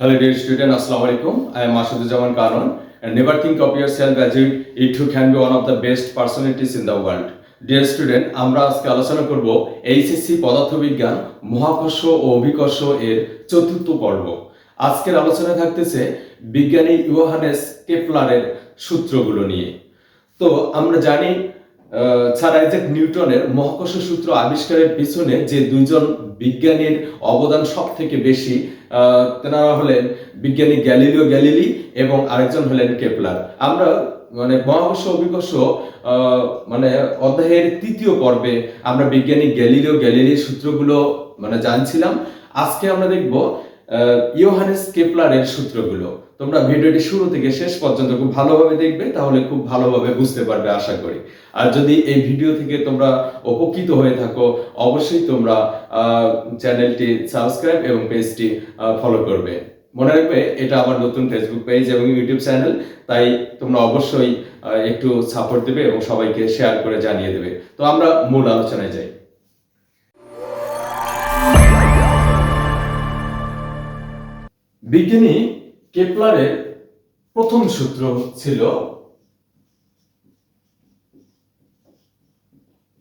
Hello dear student, Assalamu alaikum. I am Ashadujaman Kanon and never think of yourself as if it too can be one of the best personalities in the world. Dear student আমরা আজকে আলোচনা করব HSC পদার্থবিজ্ঞান মহাকর্ষ ও অভিকর্ষ এর চতুর্থ পর্ব আজকের আলোচনা থাকতেছে বিজ্ঞানী ইউহানেস কেপলারের সূত্রগুলো নিয়ে তো আমরা জানি স্যার আইজাক নিউটনের মহাকর্ষ সূত্র আবিষ্কারের পিছনে যে দুইজন বিজ্ঞানীর অবদান সব থেকে বেশি তেনারা হলেন বিজ্ঞানী গ্যালিলিও গ্যালিলি এবং আরেকজন হলেন কেপলার। আমরা মানে মহাকর্ষ অভিকর্ষ মানে অধ্যায়ের তৃতীয় পর্বে আমরা বিজ্ঞানী গ্যালিলিও গ্যালিলির সূত্রগুলো মানে জানছিলাম। আজকে আমরা দেখব ইয়োহানেস কেপলারের সূত্রগুলো। তোমরা ভিডিওটি শুরু থেকে শেষ পর্যন্ত খুব ভালোভাবে দেখবে, তাহলে খুব ভালোভাবে বুঝতে পারবে, আশা করি। আর যদি এই ভিডিও থেকে তোমরা উপকৃত হয়ে থাকো, অবশ্যই তোমরা চ্যানেলটি সাবস্ক্রাইব এবং পেজটি ফলো করবে। মনে রাখবে, এটা আমার নতুন ফেসবুক পেজ এবং ইউটিউব চ্যানেল তাই তোমরা অবশ্যই একটু সাপোর্ট দেবে এবং সবাইকে শেয়ার করে জানিয়ে দেবে। তো আমরা মূল আলোচনায় যাই। বিজ্ঞানী কেপলারের প্রথম সূত্র ছিল,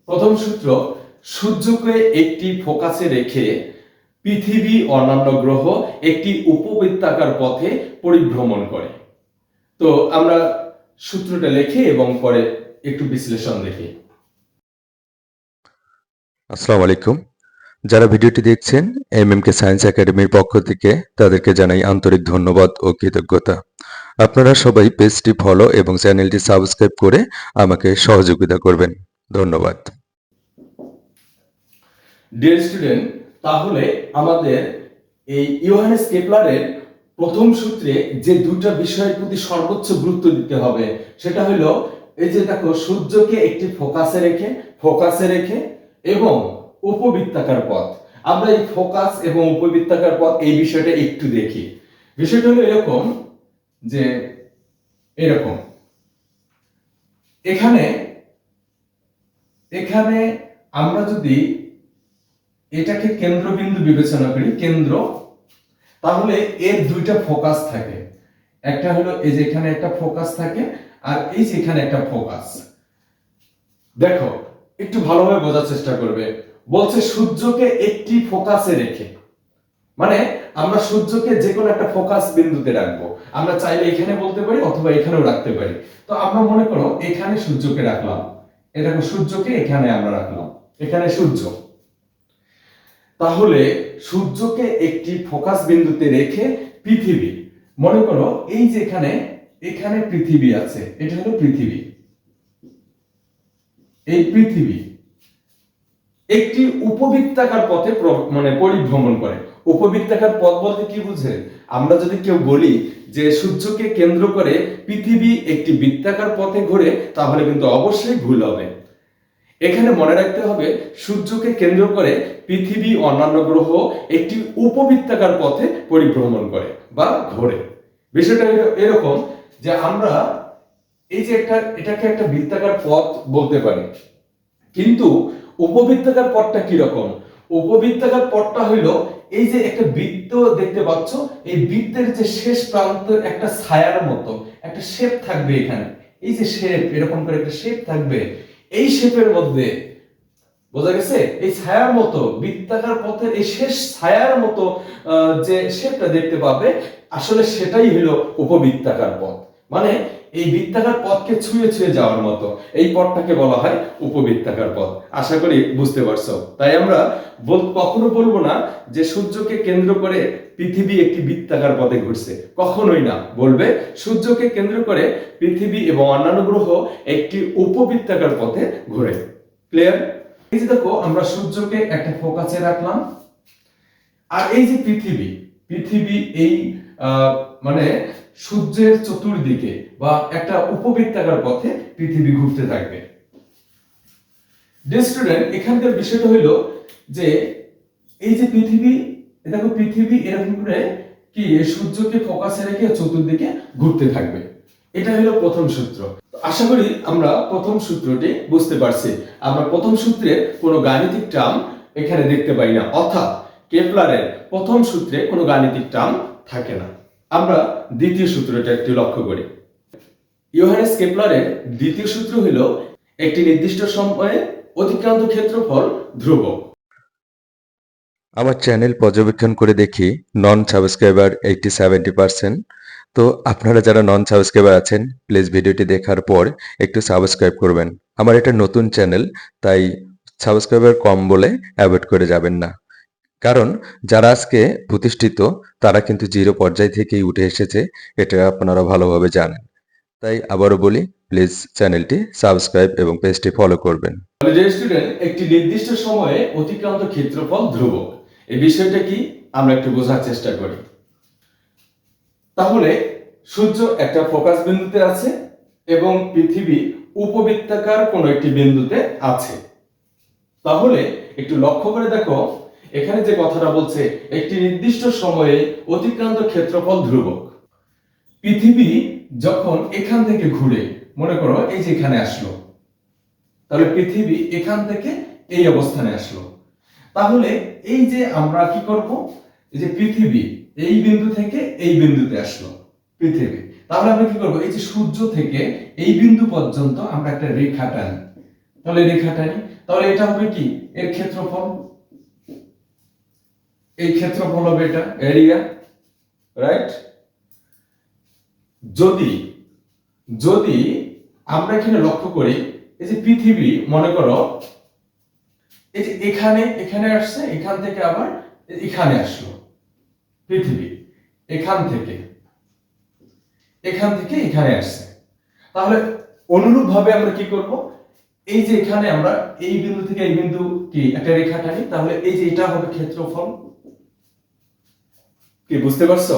প্রথম সূত্র, সূর্যকে একটি ফোকাসে রেখে পৃথিবী অন্যান্য গ্রহ একটি উপবৃত্তাকার পথে পরিভ্রমণ করে। তো আমরা সূত্রটা লিখি এবং পরে একটু বিশ্লেষণ দেখি। আসসালামু আলাইকুম। যারা ভিডিওটি দেখছেন এম এম কে সায়েন্স একাডেমির পক্ষ থেকে তাদেরকে জানাই আন্তরিক ধন্যবাদ ও কৃতজ্ঞতা। আপনারা সবাই পেজটি ফলো এবং চ্যানেলটি সাবস্ক্রাইব করে আমাকে সহযোগিতা করবেন। ধন্যবাদ। ডিয়ার স্টুডেন্ট তাহলে আমাদের এই ইয়োহানেস কেপলারের প্রথম সূত্রে যে দুটা বিষয়ের প্রতি সর্বোচ্চ গুরুত্ব দিতে হবে, সেটা হলো, এই যে দেখো, সূর্যকে একটি ফোকাসে রেখে ফোকাসে রেখে এবং উপবৃত্তাকার পথ। আমরা এই ফোকাস এবং উপবৃত্তাকার পথ এই বিষয়টা একটু দেখি। বিষয়টা হলো এরকম যে এরকম। এখানে এখানে আমরা যদি এটাকে কেন্দ্রবিন্দু বিবেচনা করি, কেন্দ্র, তাহলে এর দুইটা ফোকাস থাকে। একটা হলো এই যে এখানে একটা ফোকাস থাকে, আর এই যে এখানে একটা ফোকাস। দেখো, একটু ভালোভাবে বোঝার চেষ্টা করবে। বলছে সূর্যকে একটি ফোকাসে রেখে। মানে আমরা সূর্যকে যে কোনো একটা ফোকাস বিন্দুতে রাখব। আমরা চাইলে এখানে বলতে পারি অথবা এখানেও রাখতে পারি। তো আমরা মনে করো এখানে সূর্যকে রাখলাম। এ দেখো, সূর্যকে এখানে আমরা রাখলাম। এখানে সূর্য। তাহলে সূর্যকে একটি ফোকাস বিন্দুতে রেখে পৃথিবী। মনে করো এই যে এখানে এখানে পৃথিবী আছে, এটা হলো পৃথিবী। এই পৃথিবী। একটি উপবৃত্তাকার পথে মানে পরিভ্রমণ করে। উপবৃত্তাকার পথ বলতে কি বুঝে? আমরা যদি কেউ বলি যে সূর্যকে কেন্দ্র করে পৃথিবী একটি বৃত্তাকার পথে ঘোরে, তাহলে কিন্তু অবশ্যই ভুল হবে। এখানে মনে রাখতে হবে, সূর্যকে কেন্দ্র করে পৃথিবী, অন্যান্য গ্রহ একটি উপবৃত্তাকার পথে পরিভ্রমণ করে বা ঘোরে। বিষয়টা এরকম যে আমরা এই যে একটা, এটাকে একটা বৃত্তাকার পথ বলতে পারি। কিন্তু উপবৃত্তাকার পথটা কি রকম উপবৃত্তাকার পথটা হইল এই যে একটা বৃত্ত দেখতে পাচ্ছ, এই বৃত্তের যে শেষ প্রান্ত একটা ছায়ার মতো, একটা শেপ থাকবে এখানে। এই যে শেপ এরকম করে একটা শেপ থাকবে। এই শেপের মধ্যে, বোঝা গেছে? এই ছায়ার মতো, বৃত্তাকার পথের এই শেষ ছায়ার মতো যে শেপটা দেখতে পাবে, আসলে সেটাই হলো উপবৃত্তাকার পথ। মানে এই বৃত্তাকার পথকে ছুঁয়ে ছুঁয়ে যাওয়ার মতো। এই পথটাকে বলা হয় উপবৃত্তাকার পথ। আশা করি বুঝতে পারছ। তাই আমরা কখনো বলব না যে সূর্যকে কেন্দ্র করে পৃথিবী একটি বৃত্তাকার পথে ঘুরছে। কখনোই না। বলবে, সূর্যকে কেন্দ্র করে পৃথিবী এবং অন্যান্য গ্রহ একটি উপবৃত্তাকার পথে ঘুরে। ক্লিয়ার এই যে দেখো, আমরা সূর্যকে একটা ফোকাসে রাখলাম। আর এই যে পৃথিবী পৃথিবী এই মানে সূর্যের চতুর্দিকে বা একটা উপবৃত্তাকার পথে পৃথিবী ঘুরতে থাকবে। স্টুডেন্ট এখানকার বিষয়টা হলো যে এই যে পৃথিবী দেখো পৃথিবী এরকম করে কি সূর্যকে ফোকাসে রেখে চতুর্দিকে ঘুরতে থাকবে। এটা হলো প্রথম সূত্র। আশা করি আমরা প্রথম সূত্রটি বুঝতে পারছি। আমরা প্রথম সূত্রে কোনো গাণিতিক টার্ম এখানে দেখতে পাই না। অর্থাৎ কেপলারের প্রথম সূত্রে কোনো গাণিতিক টার্ম থাকে না। আমরা দ্বিতীয় সূত্রটা একটু লক্ষ্য করি। ইয়োহানেস কেপলারের দ্বিতীয় সূত্র হলো একটি নির্দিষ্ট সময়ে অতিক্রান্ত ক্ষেত্রফল ধ্রুবক। আমার চ্যানেল পর্যবেক্ষণ করে দেখি non subscriber eighty seventy percent তো আপনারা যারা নন সাবস্ক্রাইবার আছেন প্লিজ ভিডিওটি দেখার পর একটু সাবস্ক্রাইব করবেন। আমার এটা নতুন চ্যানেল তাই সাবস্ক্রাইবার কম বলে অ্যাভয়েড করে যাবেন না। কারণ যারা আজকে প্রতিষ্ঠিত, তারা কিন্তু জিরো পর্যায় থেকেই উঠে এসেছে, এটা আপনারা ভালোভাবে জানেন। তাই আবারও বলি প্লিজ চ্যানেলটি সাবস্ক্রাইব এবং পেজটি ফলো করবেন। একটি নির্দিষ্ট সময়ে অতিক্রান্ত ক্ষেত্রফল ধ্রুবক। এই বিষয়টা কি? আমরা একটু বোঝার চেষ্টা করি। তাহলে, সূর্য একটা ফোকাস বিন্দুতে আছে এবং পৃথিবী উপবৃত্তাকার কোনো একটি বিন্দুতে আছে। তাহলে, একটু লক্ষ্য করে দেখো, এখানে যে কথাটা বলছে, একটি নির্দিষ্ট সময়ে অতিক্রান্ত ক্ষেত্রফল ধ্রুবক। পৃথিবী যখন এখান থেকে ঘুরে, মনে করো এই যে এখানে আসলো, তাহলে পৃথিবী এখান থেকে এই অবস্থানে আসলো। তাহলে এই যে আমরা কি করব? এই যে পৃথিবী এই বিন্দু থেকে এই বিন্দুতে আসলো, পৃথিবী। তাহলে আমরা কি করব? এই যে সূর্য থেকে এই বিন্দু পর্যন্ত আমরা একটা রেখা টানি। তাহলে রেখা টানি, তাহলে এটা হবে কি? এর ক্ষেত্রফল? এই ক্ষেত্রফল হবে এটা, এরিয়া, রাইট? যদি যদি আমরা এখানে লক্ষ্য করি, এই যে পৃথিবী, মনে করো, এই যে এখানে এখানে আসছে, এখান থেকে আবার এখানে আসলো, পৃথিবী, এখান থেকে এখান থেকে এখানে আসছে। তাহলে অনুরূপ ভাবে আমরা কি করব? এই যে এখানে আমরা এই বিন্দু থেকে এই বিন্দু কি একটা রেখা টানি, তাহলে এই যে এটা হবে ক্ষেত্রফল। কি, বুঝতে পারছ?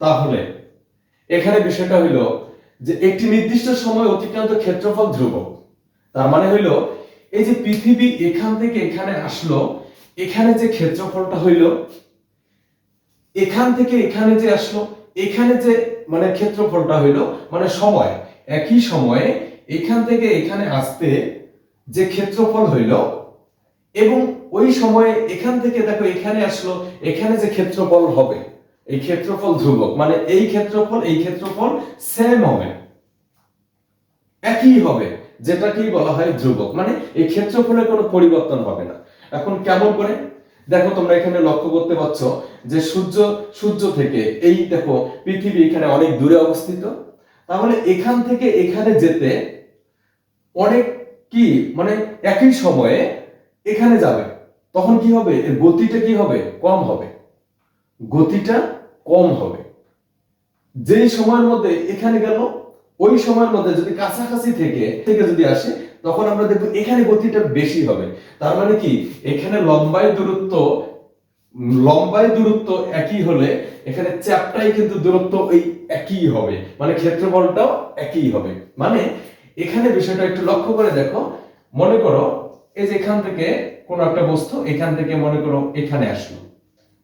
তাহলে এখানে বিষয়টা হইল যে একটি নির্দিষ্ট সময় অতিক্রান্ত ক্ষেত্রফল ধ্রুবক। তার মানে হইল এই যে পৃথিবী এখান থেকে এখানে আসলো, এখানে যে ক্ষেত্রফলটা হইল, এখান থেকে এখানে যে আসলো, এখানে যে মানে ক্ষেত্রফলটা হইল মানে সময়, একই সময়ে এখান থেকে এখানে আসতে যে ক্ষেত্রফল হইল এবং ওই সময়ে এখান থেকে দেখো এখানে আসলো, এখানে যে ক্ষেত্রফল হবে। এই ক্ষেত্রফল ধ্রুবক। মানে এই ক্ষেত্রফল এই ক্ষেত্রফল সেম হবে। একই হবে, যেটাকেই বলা হয় ধ্রুবক। মানে এই ক্ষেত্রফলের কোনো পরিবর্তন হবে না। এখন কেমন করে? দেখো তোমরা এখানে লক্ষ্য করতে পারছ যে সূর্য সূর্য থেকে এই দেখো পৃথিবী এখানে অনেক দূরে অবস্থিত। তাহলে এখান থেকে এখানে যেতে অনেক কি? মানে একই সময়ে এখানে যাবে। তখন কি হবে? এর গতিটা কি হবে? কম হবে। গতিটা কম হবে। যেই সময়ের মধ্যে এখানে গেল, ওই সময়ের মধ্যে যদি কাছাকাছি থেকে থেকে যদি আসে, তখন আমরা দেখব এখানে গতিটা বেশি হবে। তার মানে কি? এখানে লম্বায় দূরত্ব লম্বায় দূরত্ব একই হলে এখানে চ্যাপটাই কিন্তু দূরত্ব ওই একই হবে। মানে ক্ষেত্রফলটাও একই হবে। মানে এখানে বিষয়টা একটু লক্ষ্য করে দেখো। মনে করো, এই যে এখান থেকে কোন একটা বস্তু এখান থেকে মনে করো এখানে আসলো।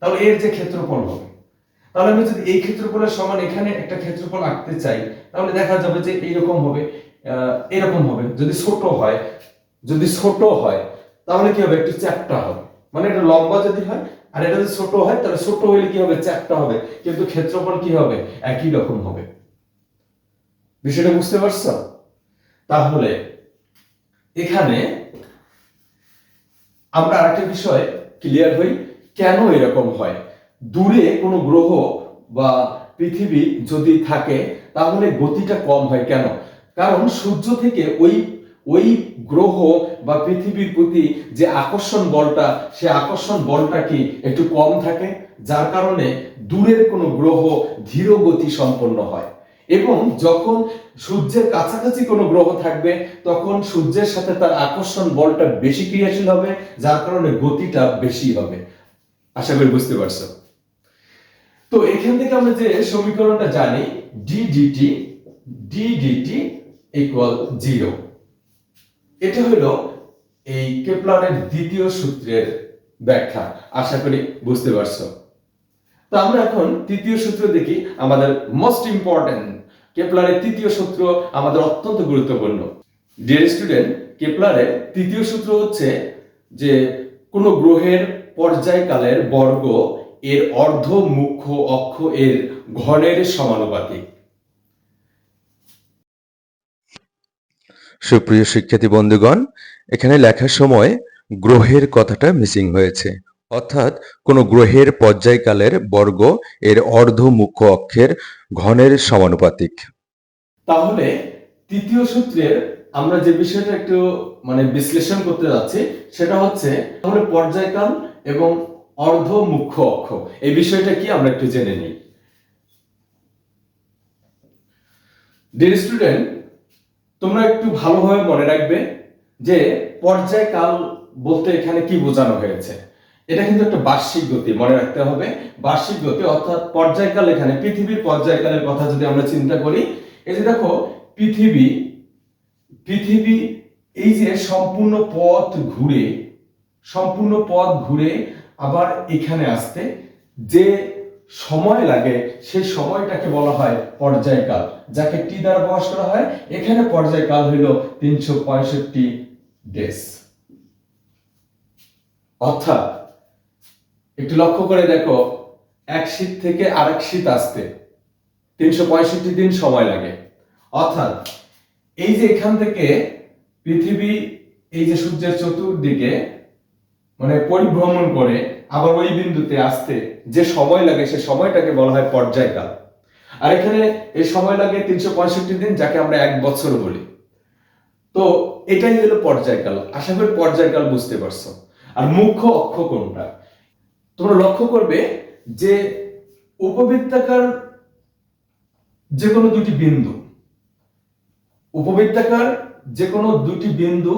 তাহলে এর যে ক্ষেত্রফল হবে তাহলে আমি যদি এই ক্ষেত্রফলের সমান এখানে একটা ক্ষেত্রফল আঁকতে চাই, তাহলে দেখা যাবে যে এইরকম হবে এরকম হবে। যদি ছোট হয়, যদি ছোট হয়, তাহলে কি হবে? একটু চ্যাপটা হবে। মানে এটা লম্বা যদি হয়, আর এটা যদি ছোট হয়, তাহলে ছোট হইলে কি হবে? চ্যাপটা হবে। কিন্তু ক্ষেত্রফল কি হবে? একই রকম হবে। বিষয়টা বুঝতে পারছ? তাহলে এখানে আমরা আরেকটা বিষয় ক্লিয়ার হই, কেন এরকম হয়? দূরে কোনো গ্রহ বা পৃথিবী যদি থাকে, তাহলে গতিটা কম হয় কেন? কারণ সূর্য থেকে ওই ওই গ্রহ বা পৃথিবীর প্রতি যে আকর্ষণ বলটা, সে আকর্ষণ বলটা কি একটু কম থাকে? যার কারণে দূরের কোনো গ্রহ ধীর গতি সম্পন্ন হয়। এবং যখন সূর্যের কাছাকাছি কোনো গ্রহ থাকবে, তখন সূর্যের সাথে তার আকর্ষণ বলটা বেশি ক্রিয়াশীল হবে, যার কারণে গতিটা বেশি হবে। আশা করি বুঝতে পারছ। তো এখান থেকে আমরা যে সমীকরণটা জানি D DT D equal zero এটা হলো এই কেপলারের দ্বিতীয় সূত্রের ব্যাখ্যা। আশা করি বুঝতে পারছ। তো আমরা এখন তৃতীয় সূত্র দেখি, আমাদের মোস্ট ইম্পর্টেন্ট কেপলারের তৃতীয় সূত্র আমাদের অত্যন্ত গুরুত্বপূর্ণ। ডিয়ার স্টুডেন্ট কেপলারের তৃতীয় সূত্র হচ্ছে যে কোনো গ্রহের পর্যায়কালের বর্গ এর অর্ধ মুখ্য অক্ষ এর ঘনের সমানুপাতিক। সুপ্রিয় শিক্ষার্থী বন্ধুগণ এখানে লেখার সময় গ্রহের কথাটা মিসিং হয়েছে। অর্থাৎ কোনো গ্রহের পর্যায়কালের বর্গ এর অর্ধ মুখ্য অক্ষের ঘনের সমানুপাতিক। তাহলে তৃতীয় সূত্রের আমরা যে বিষয়টা একটু মানে বিশ্লেষণ করতে যাচ্ছি সেটা হচ্ছে তাহলে পর্যায়কাল এবং অর্ধ মুখ্য অক্ষ। এই বিষয়টা কি? আমরা একটু জেনে নিই। ডিয়ার স্টুডেন্ট তোমরা একটু ভালোভাবে মনে রাখবে যে পর্যায়কাল বলতে এখানে কি বোঝানো হয়েছে? এটা কিন্তু একটা বার্ষিক গতি, মনে রাখতে হবে। বার্ষিক গতি অর্থাৎ পর্যায়কাল এখানে, পৃথিবীর পর্যায়কালের কথা যদি আমরা চিন্তা করি, এই যে দেখো, পৃথিবী পৃথিবী এই যে সম্পূর্ণ পথ ঘুরে, সম্পূর্ণ পথ ঘুরে আবার এখানে আসতে যে সময় লাগে সেই সময়টাকে বলা হয় পর্যায়কাল, যাকে টি দ্বারা প্রকাশ করা হয়। এখানে পর্যায়কাল হইল তিনশো পঁয়ষট্টি ডেজ অর্থাৎ একটু লক্ষ্য করে দেখো, এক শীত থেকে আরেক শীত আসতে তিনশো পঁয়ষট্টি দিন সময় লাগে। অর্থাৎ এই যে এখান থেকে পৃথিবী, এই যে সূর্যের চতুর্দিকে মানে পরিভ্রমণ করে আবার ওই বিন্দুতে আসতে যে সময় লাগে, সে সময়টাকে বলা হয় পর্যায়কাল। আর এখানে এই সময় লাগে তিনশো পঁয়ষট্টি দিন, যাকে আমরা এক বছর বলি। তো এটাই হলো পর্যায়কাল। আশা করি পর্যায়কাল বুঝতে পারছ। আর মুখ্য অক্ষ কোনটা? তোমরা লক্ষ্য করবে যে উপবৃত্তাকার যে কোনো দুটি বিন্দু, উপবৃত্তাকার যে কোনো দুটি বিন্দু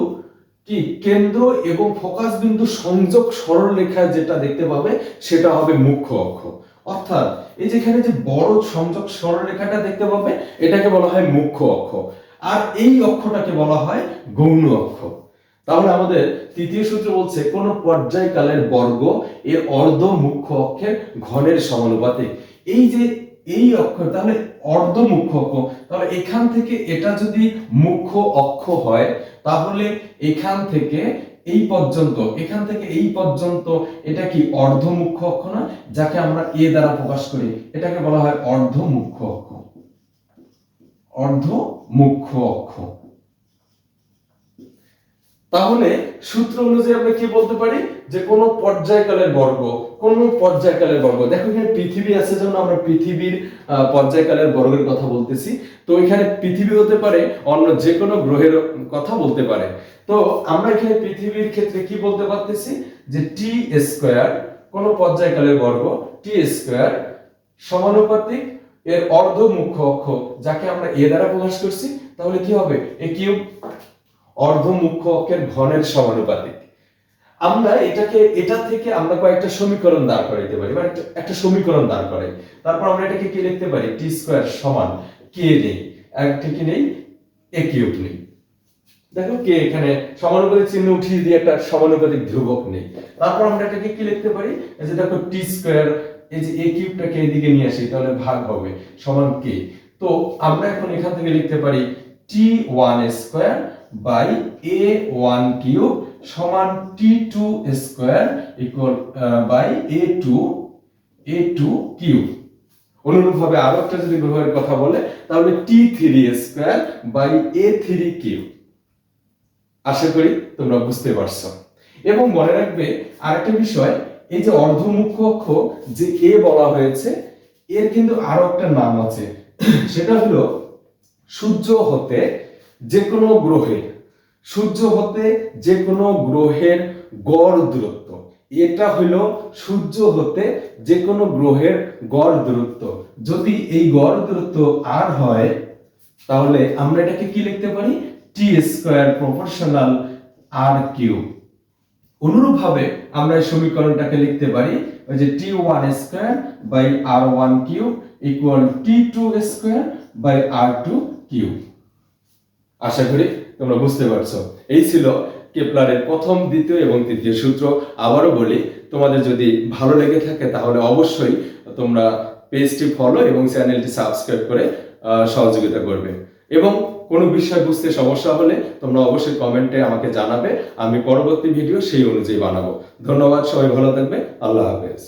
কি? কেন্দ্র এবং ফোকাস বিন্দু সংযোগ সরল রেখা যেটা দেখতে পাবে, সেটা হবে মুখ্য অক্ষ। অর্থাৎ এই যেখানে যে বড় সংযোগ সরল রেখাটা দেখতে পাবে, এটাকে বলা হয় মুখ্য অক্ষ। আর এই অক্ষটাকে বলা হয় গৌণ অক্ষ। তাহলে আমাদের তৃতীয় সূত্র বলছে, কোন পর্যায়কালের বর্গ এর অর্ধ মুখ্য অক্ষের ঘনের সমানুপাতিক। এই যে এই অক্ষর তাহলে অর্ধ মুখ্য অক্ষ তাহলে এখান থেকে এটা যদি মুখ্য অক্ষ হয়, তাহলে এখান থেকে এই পর্যন্ত, এখান থেকে এই পর্যন্ত এটা কি অর্ধমুখ্য অক্ষ না, যাকে আমরা এ দ্বারা প্রকাশ করি? এটাকে বলা হয় অর্ধমুখ্য অক্ষ। অর্ধমুখ্য অক্ষ। তাহলে সূত্র অনুযায়ী আমরা কি বলতে পারি? যে কোন পর্যায়কালের বর্গ, কোন পর্যায়কালের বর্গ। দেখো এখানে পৃথিবী আছে জন্য আমরা পৃথিবীর পর্যায়কালের বর্গের কথা বলতেছি। তো এখানে পৃথিবী হতে পারে, অন্য যে কোনো গ্রহের কথা বলতে পারে। তো আমরা এখানে পৃথিবীর ক্ষেত্রে কি বলতে পারতেছি? যে টি স্কোয়ার, কোন পর্যায়কালের বর্গ, টি স্কোয়ার সমানুপাতিক, এর অর্ধ মুখ্য অক্ষ, যাকে আমরা এ দ্বারা প্রকাশ করছি, তাহলে কি হবে? এ কিউব অর্ধ মুখ্য অক্ষের ঘনের সমানুপাতিক। আমরা এটাকে, এটা থেকে আমরা কয়েকটা সমীকরণ দাঁড় করাইতে পারি মানে একটা- সমীকরণ দাঁড় করাই। তারপর আমরা এটাকে কি লিখতে পারি? টি স্কোয়ার সমান কে নেই। একটা কি নেই এ কিউব নেই। দেখো কে এখানে সমানুপাতিক চিহ্ন উঠিয়ে দিয়ে একটা সমানুপাতিক ধ্রুবক নেই। তারপর আমরা এটাকে কি লিখতে পারি? যে দেখো টি স্কোয়ার, এই যে এ কিউবটাকে এদিকে নিয়ে আসি, তাহলে ভাগ হবে সমান কে তো আমরা এখন এখান থেকে লিখতে পারি T one square by A one cube সমান T two square equal by A two A two cube অনুরূপভাবে আরও একটা যদি গ্রহের কথা বলে, তাহলে T three square by A three cube আশা করি তোমরা বুঝতে পারছ। এবং মনে রাখবে আরেকটা বিষয়, এই যে অর্ধমুখ্য অক্ষ যে এ বলা হয়েছে, এর কিন্তু আরও একটা নাম আছে। সেটা হলো সূর্য হতে যে কোনো গ্রহের, সূর্য হতে যে কোনো গ্রহের গড় দূরত্ব। এটা হলো সূর্য হতে যে কোনো গ্রহের গড় দূরত্ব। যদি এই গড় দূরত্ব আর হয়, তাহলে আমরা এটাকে কি লিখতে পারি? T square proportional R cube অনুরূপভাবে আমরা এই সমীকরণটাকে লিখতে পারি, ওই যে T one square by R one cube equal T two square by R two cube আশা করি তোমরা বুঝতে পারছ। এই ছিল কেপলারের প্রথম, দ্বিতীয় এবং তৃতীয় সূত্র। আবারও বলি, তোমাদের যদি ভালো লেগে থাকে তাহলে অবশ্যই তোমরা পেজটি ফলো এবং চ্যানেলটি সাবস্ক্রাইব করে সহযোগিতা করবে। এবং কোনো বিষয় বুঝতে সমস্যা হলে তোমরা অবশ্যই কমেন্টে আমাকে জানাবে, আমি পরবর্তী ভিডিও সেই অনুযায়ী বানাবো। ধন্যবাদ, সবাই ভালো থাকবে, আল্লাহ হাফেজ।